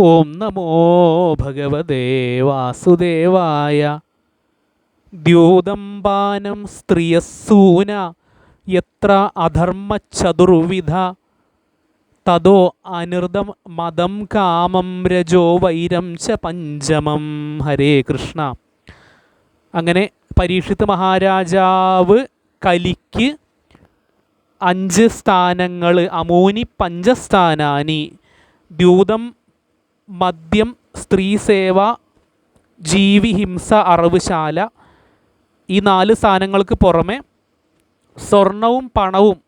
ഓം നമോ ഭഗവതേ വാസുദേവായ. ദ്യോതംബാനം സ്ത്രിയസൂന എത്ര അധർമ്മചതുർവിധ. തതോ അനിർദം മതം കാമം രജോ വൈരം ച പഞ്ചമം. ഹരേ കൃഷ്ണ. അങ്ങനെ പരീക്ഷിത് മഹാരാജാവ് കലിക്ക് അഞ്ച് സ്ഥാനങ്ങൾ അമൂനി പഞ്ചസ്ഥാനാനി ദ്യൂതം മദ്യം സ്ത്രീസേവ ജീവിഹിംസ അറവുശാല ഈ നാല് സാധനങ്ങൾക്ക് പുറമെ സ്വർണവും പണവും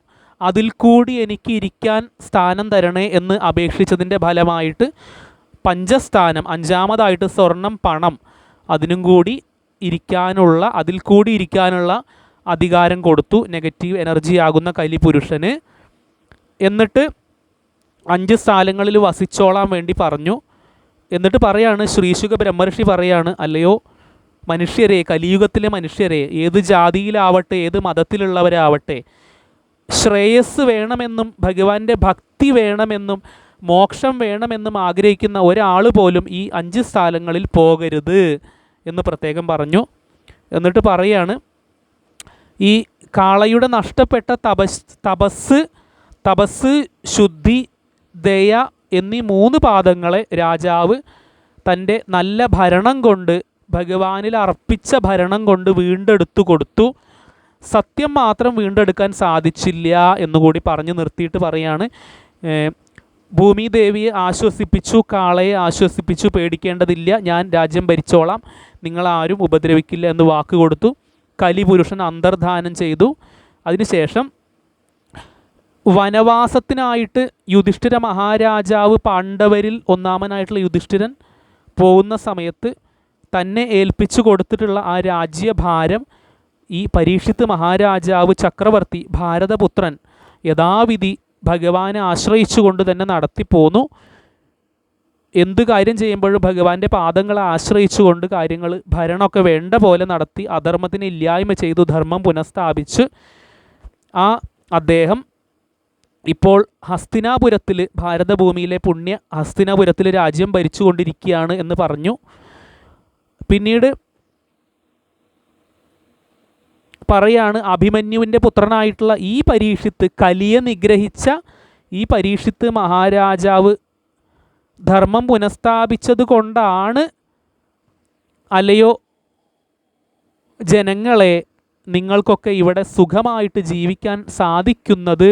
അതിൽ കൂടി എനിക്ക് ഇരിക്കാൻ സ്ഥാനം തരണേ എന്ന് അപേക്ഷിച്ചതിന്റെ ഫലമായിട്ട് പഞ്ചസ്ഥാനം അഞ്ചാമതായിട്ട് സ്വർണം പണം അതിനും കൂടി ഇരിക്കാനുള്ള അതിൽ കൂടി ഇരിക്കാനുള്ള അധികാരം കൊടുത്തു. നെഗറ്റീവ് എനർജി ആകുന്ന കലി പുരുഷന്. എന്നിട്ട് അഞ്ച് സ്ഥലങ്ങളിൽ വസിച്ചോളാൻ വേണ്ടി പറഞ്ഞു. എന്നിട്ട് പറയാണ് ശ്രീശുഖ ബ്രഹ്മർഷി പറയാണ് അല്ലയോ മനുഷ്യരെ കലിയുഗത്തിലെ മനുഷ്യരെ ഏത് ജാതിയിലാവട്ടെ ഏത് മതത്തിലുള്ളവരാവട്ടെ ശ്രേയസ് വേണമെന്നും ഭഗവാന്റെ ഭക്തി വേണമെന്നും മോക്ഷം വേണമെന്നും ആഗ്രഹിക്കുന്ന ഒരാൾ പോലും ഈ അഞ്ച് സ്ഥലങ്ങളിൽ പോകരുത് എന്ന് പ്രത്യേകം പറഞ്ഞു. എന്നിട്ട് പറയാണ് ഈ കാളയുടെ നഷ്ടപ്പെട്ട തപസ് തപസ് തപസ് ശുദ്ധി ദയ എന്നീ മൂന്ന് പാദങ്ങളെ രാജാവ് തന്റെ നല്ല ഭരണം കൊണ്ട് ഭഗവാനിൽ അർപ്പിച്ച ഭരണം കൊണ്ട് വീണ്ടെടുത്തു കൊടുത്തു. സത്യം മാത്രം വീണ്ടെടുക്കാൻ സാധിച്ചില്ല എന്നുകൂടി പറഞ്ഞു നിർത്തിയിട്ട് പറയാണ്. ഭൂമി ദേവിയെ ആശ്വസിപ്പിച്ചു കാളയെ ആശ്വസിപ്പിച്ചു പേടിക്കേണ്ടതില്ല ഞാൻ രാജ്യം ഭരിച്ചോളാം നിങ്ങളാരും ഉപദ്രവിക്കില്ല എന്ന് വാക്ക് കൊടുത്തു. കലിപുരുഷൻ അന്തർധാനം ചെയ്തു. അതിനുശേഷം വനവാസത്തിനായിട്ട് യുധിഷ്ഠിര മഹാരാജാവ് പാണ്ഡവരിൽ ഒന്നാമനായിട്ടുള്ള യുധിഷ്ഠിരൻ പോകുന്ന സമയത്ത് തന്നെ ഏൽപ്പിച്ചു കൊടുത്തിട്ടുള്ള ആ രാജ്യഭാരം ഈ പരീക്ഷിത്ത് മഹാരാജാവ് ചക്രവർത്തി ഭാരതപുത്രൻ യഥാവിധി ഭഗവാനെ ആശ്രയിച്ചുകൊണ്ട് തന്നെ നടത്തിപ്പോന്നു. എന്ത് കാര്യം ചെയ്യുമ്പോഴും ഭഗവാന്റെ പാദങ്ങളെ ആശ്രയിച്ചുകൊണ്ട് കാര്യങ്ങൾ ഭരണമൊക്കെ വേണ്ട പോലെ നടത്തി അധർമ്മത്തിന് ഇല്ലായ്മ ചെയ്തു ധർമ്മം പുനഃസ്ഥാപിച്ച് ആ അദ്ദേഹം ഇപ്പോൾ ഹസ്തിനാപുരത്തിൽ ഭാരതഭൂമിയിലെ പുണ്യ ഹസ്തിനാപുരത്തിൽ രാജ്യം ഭരിച്ചുകൊണ്ടിരിക്കുകയാണ് എന്ന് പറഞ്ഞു. പിന്നീട് പറയാണ് അഭിമന്യുവിന്റെ പുത്രനായിട്ടുള്ള ഈ പരീക്ഷിത്ത് കലിയെ നിഗ്രഹിച്ച ഈ പരീക്ഷിത്ത് മഹാരാജാവ് ധർമ്മം പുനഃസ്ഥാപിച്ചത് കൊണ്ടാണ് അല്ലയോ? ജനങ്ങളെ നിങ്ങൾക്കൊക്കെ ഇവിടെ സുഖമായിട്ട് ജീവിക്കാൻ സാധിക്കുന്നത്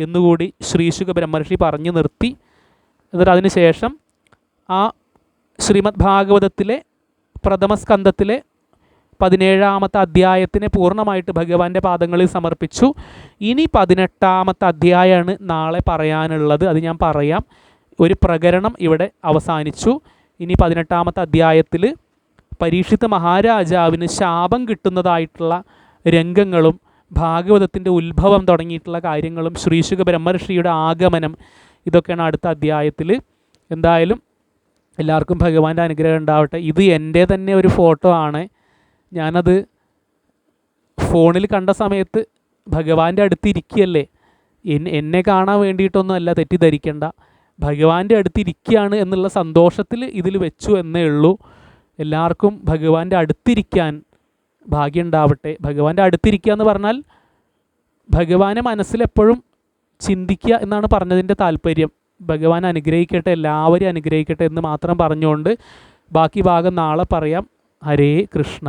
എന്നുകൂടി ശ്രീശുഖ ബ്രഹ്മർഷി പറഞ്ഞു നിർത്തി. എന്നിട്ട് അതിനുശേഷം ആ ശ്രീമദ് ഭാഗവതത്തിലെ പ്രഥമ സ്കന്ധത്തിലെ പതിനേഴാമത്തെ അധ്യായത്തിനെ പൂർണമായിട്ട് ഭഗവാന്റെ പാദങ്ങളിൽ സമർപ്പിച്ചു. ഇനി പതിനെട്ടാമത്തെ അധ്യായമാണ് നാളെ പറയാനുള്ളത്. അത് ഞാൻ പറയാം. ഒരു പ്രകരണം ഇവിടെ അവസാനിച്ചു. ഇനി പതിനെട്ടാമത്തെ അധ്യായത്തിൽ പരീക്ഷിത മഹാരാജാവിന് ശാപം കിട്ടുന്നതായിട്ടുള്ള രംഗങ്ങളും ഭാഗവതത്തിന്റെ ഉത്ഭവം തുടങ്ങിയിട്ടുള്ള കാര്യങ്ങളും ശ്രീശുഖ ബ്രഹ്മർഷിയുടെ ആഗമനം ഇതൊക്കെയാണ് അടുത്ത അധ്യായത്തിൽ. എന്തായാലും എല്ലാവർക്കും ഭഗവാന്റെ അനുഗ്രഹം ഉണ്ടാവട്ടെ. ഇത് എന്റെ തന്നെ ഒരു ഫോട്ടോ ആണ്. ഞാനത് ഫോണിൽ കണ്ട സമയത്ത് ഭഗവാന്റെ അടുത്ത് ഇരിക്കുകയല്ലേ എന്നെ കാണാൻ വേണ്ടിയിട്ടൊന്നും അല്ല തെറ്റിദ്ധരിക്കേണ്ട. ഭഗവാന്റെ അടുത്ത് ഇരിക്കുകയാണ് എന്നുള്ള സന്തോഷത്തിൽ ഇതിൽ വെച്ചു എന്നേ ഉള്ളൂ. എല്ലാവർക്കും ഭഗവാന്റെ അടുത്തിരിക്കാൻ ഭാഗ്യം ഉണ്ടാവട്ടെ ഭഗവാന്റെ അടുത്തിരിക്കുക എന്ന് പറഞ്ഞാൽ ഭഗവാനെ മനസ്സിലെപ്പോഴും ചിന്തിക്കുക എന്നാണ് പറഞ്ഞതിന്റെ താല്പര്യം. ഭഗവാൻ അനുഗ്രഹിക്കട്ടെ എല്ലാവരും അനുഗ്രഹിക്കട്ടെ എന്ന് മാത്രം പറഞ്ഞുകൊണ്ട് ബാക്കി ഭാഗം നാളെ പറയാം. ഹരേ കൃഷ്ണ.